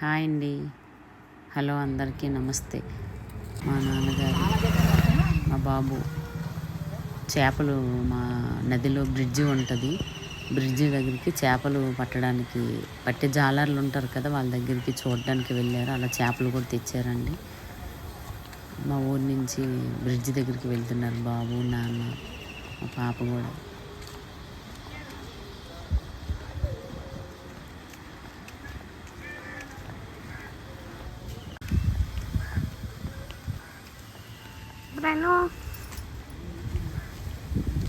Hi అండి. Hello అందరికీ నమస్తే. మా నాన్నగారు మా బాబు. చేపలు మా నదిలో బ్రిడ్జి ఉంటుంది. బ్రిడ్జి దగ్గరికి చేపలు పట్టడానికి పట్టే జాలర్లు ఉంటారు కదా వాళ్ళ దగ్గరికి చూడడానికి వెళ్ళారు. అలా చేపలు కూడా తెచ్చారండి. మా ఊరి నుంచి బ్రిడ్జి దగ్గరికి వెళ్తున్నారు బాబు నాన్న మా పాప కూడా.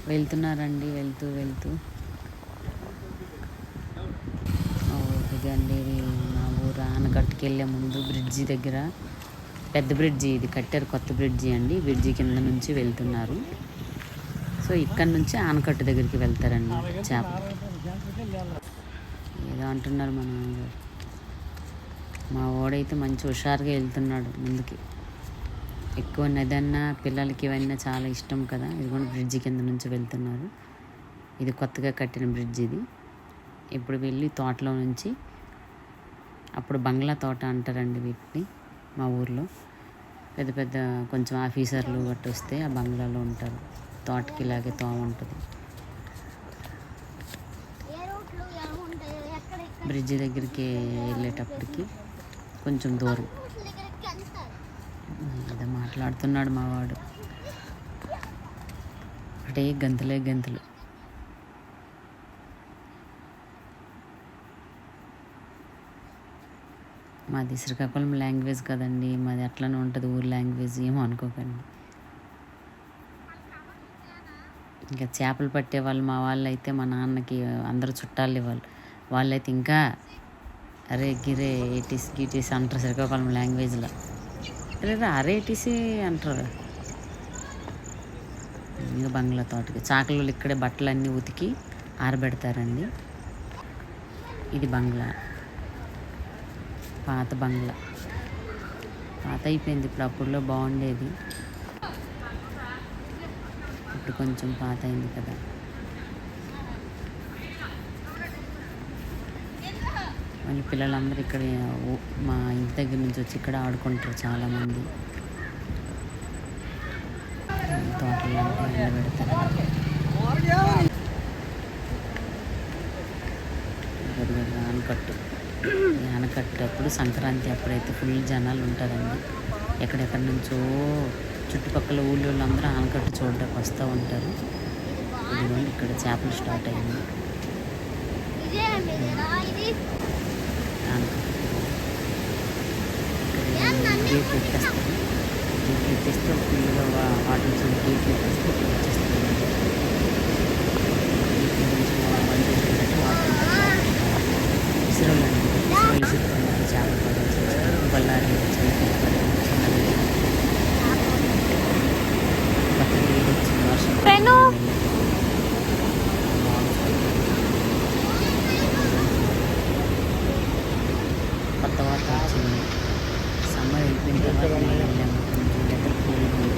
వెళ్తున్నారండి వెళ్తూ వెళ్తూ. అండి ఇది మా ఊరు ఆనకట్టుకు వెళ్ళే ముందు బ్రిడ్జి దగ్గర పెద్ద బ్రిడ్జి ఇది కట్టారు కొత్త బ్రిడ్జి అండి బ్రిడ్జి కింద నుంచి వెళ్తున్నారు. సో ఇక్కడ నుంచి ఆనకట్టు దగ్గరికి వెళ్తారండి చేప. ఏదో అంటున్నారు మా నాన్నగారు మా ఓడైతే మంచి హుషారుగా వెళ్తున్నాడు ముందుకి. ఎక్కువ నదన్నా పిల్లలకి ఇవన్నీ చాలా ఇష్టం కదా. ఇది కూడా బ్రిడ్జి కింద నుంచి వెళ్తున్నారు. ఇది కొత్తగా కట్టిన బ్రిడ్జ్ ఇది. ఇప్పుడు వెళ్ళి తోటలో నుంచి అప్పుడు బంగ్లా తోట అంటారండి వీటిని మా ఊర్లో. పెద్ద పెద్ద కొంచెం ఆఫీసర్లు గట్టి వస్తే ఆ బంగ్లాలో ఉంటారు. తోటకి ఇలాగే తోమ ఉంటుంది. బ్రిడ్జ్ బ్రిడ్జి దగ్గరికి వెళ్ళేటప్పటికి కొంచెం దూరం రూట్ల దగ్గరికి వెళ్తారు అదే మాట్లాడుతున్నాడు మావాడు ఒకటే గంతులే గంతులు. మాది శ్రీకాకుళం లాంగ్వేజ్ కదండి మాది అట్లనే ఉంటుంది ఊరు లాంగ్వేజ్ ఏమో అనుకోకండి. ఇంకా చేపలు పట్టే వాళ్ళు మా వాళ్ళు అయితే మా నాన్నకి అందరూ చుట్టాలు ఇవ్వాలి. వాళ్ళైతే ఇంకా అరే గిరే ఏటీస్ గీటీస్ అంటారు శ్రీకాకుళం లాంగ్వేజ్లో. లేదా అరేటిసి అంటారు. ఇంకా బంగ్లా తోటకి. చాకలు ఇక్కడే బట్టలన్నీ ఉతికి ఆరబెడతారండి. ఇది బంగ్లా. పాత బంగ్లా. పాత అయిపోయింది ఇప్పుడు అప్పుడులో బాగుండేది. ఇప్పుడు కొంచెం పాత అయింది కదా. మళ్ళీ పిల్లలందరూ ఇక్కడ మా ఇంటి దగ్గర నుంచి వచ్చి ఇక్కడ ఆడుకుంటారు చాలామంది. తోటలు అంటే ఎండబెడతారు. ఆనకట్టు. ఆనకట్టు అప్పుడు సంక్రాంతి అప్పుడైతే ఫుల్ జనాలు ఉంటారండి. ఎక్కడెక్కడి నుంచో చుట్టుపక్కల ఊళ్ళో అందరూ ఆనకట్టు చూడడానికి వస్తూ ఉంటారు. ఇదిగోండి ఇక్కడ చేపలు స్టార్ట్ అయింది ఇదే అండి ఇదేనా ఇది ఆనకట్టు గేట్ ఎత్తేస్తారు గేట్లు ఎత్తేస్తే ఫుల్గా ఆటోస్ గేట్ గేట్లు వచ్చేస్తాను ఇక్కడ వచ్చేస్తుంది గేట్ల నుంచి బంద్ చేసేటట్టు వాటర్ ఇసురలు అండి ఇసురలు ఇసురుతున్నారు చేపలు పడాల్సి బళ్ళారి చిన్న చిన్నది కొత్తగా ఏది వచ్చింది వర్షం పెను. కొత్త వాటర్ వచ్చింది సమ్మర్ వెళ్ళిపోయిన తర్వాత మేము వెళ్ళాము కొంచెం వెదర్ కూల్గా ఉంది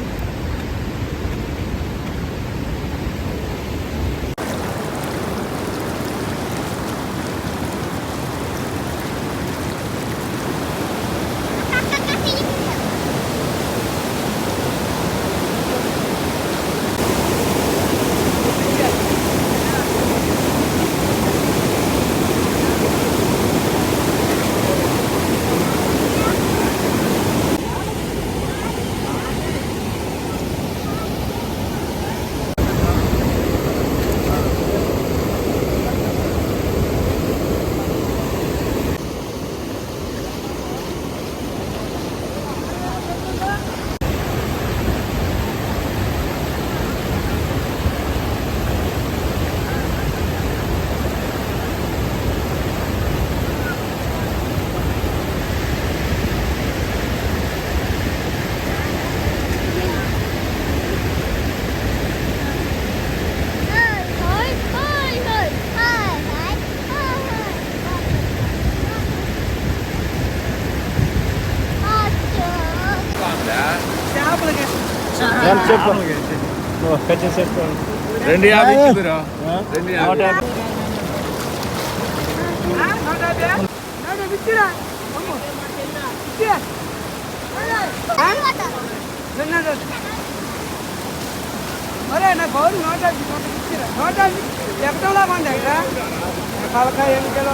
hi hi hi hi hi hi hi చెప్పు? ఖచ్చితంగా చెప్పు రెండు యాభై. రెండు యాభై. నూట యాభై. ఒరే నా గౌరు నోట నోట ఎక్కడంలా ఉంది ఇక్కడ తలకాయ ఎన్ని కిలో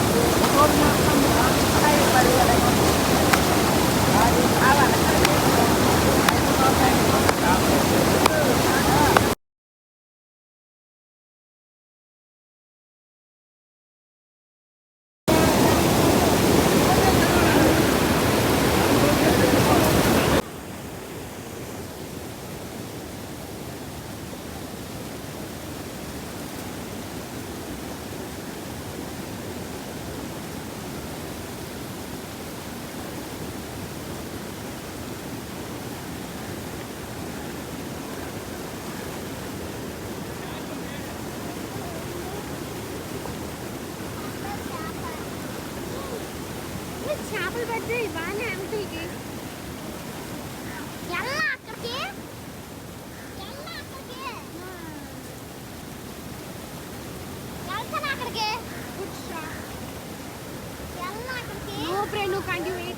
పెట్టి బాగానే అంకుల్కి ఎలా అక్కడికి ఎలా అక్కడికి వెళ్తాను అక్కడికి ఎలా అక్కడికి నో ప్రే నువ్వు కంటిన్యూ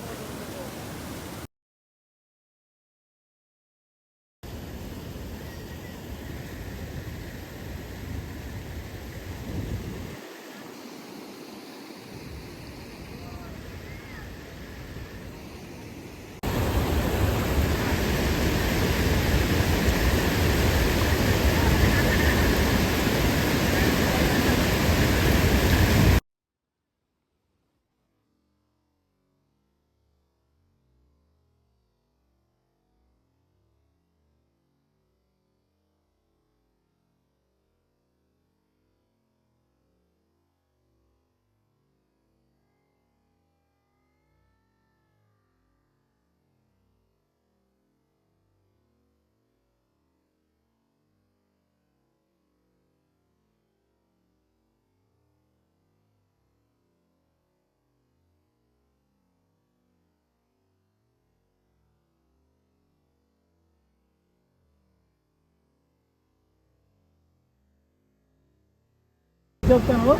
చెప్తాను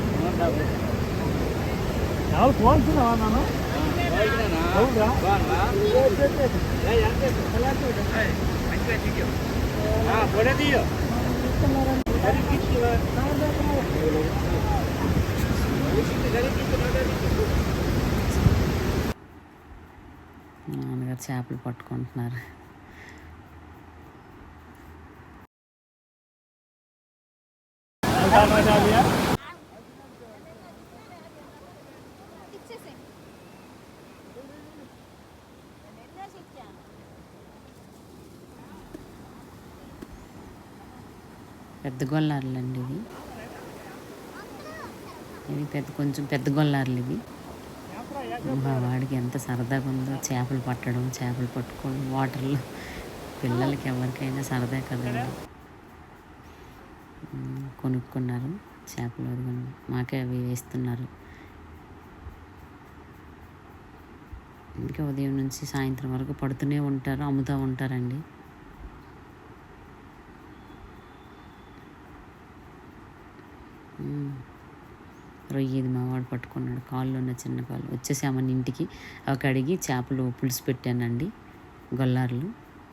ఎవరు పోల్చున్నావా నాన్న? నాన్నగారు చేపలు పట్టుకుంటున్నారు. పెద్ద గొల్లార్లు అండి ఇవి. ఇవి పెద్ద కొంచెం పెద్ద గొల్లార్లు ఇవి. మా వాడికి ఎంత సరదాగా ఉందో చేపలు పట్టడం చేపలు పట్టుకోవడం వాటర్లో పిల్లలకి ఎవరికైనా సరదా కదండి. కొనుక్కున్నారు చేపలు మాకే అవి వేస్తున్నారు. ఇంకా ఉదయం నుంచి సాయంత్రం వరకు పడుతూనే ఉంటారు అమ్ముతూ ఉంటారండి. రొయ్యేది మావాడు పట్టుకున్నాడు. కాళ్ళు ఉన్న చిన్న కాళ్ళు వచ్చేసామని ఇంటికి. అవి కడిగి చేపలు పులుసు పెట్టానండి. గొల్లార్లు.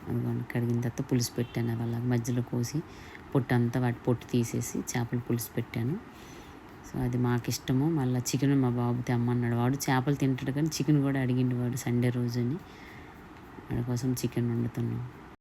అదిగోండి కడిగిన తర్వాత పులుసు పెట్టాను. అవి అలా మధ్యలో కోసి పొట్టు అంతా వాటి పొట్టు తీసేసి చేపలు పులుసు పెట్టాను. సో అది మాకు ఇష్టము. మళ్ళీ చికెన్ మా బాబు తెమ్మన్నాడు. వాడు చేపలు తింటాడు కానీ చికెన్ కూడా అడిగిండు వాడు సండే రోజుని వాడి కోసం చికెన్ వండుతున్నాం.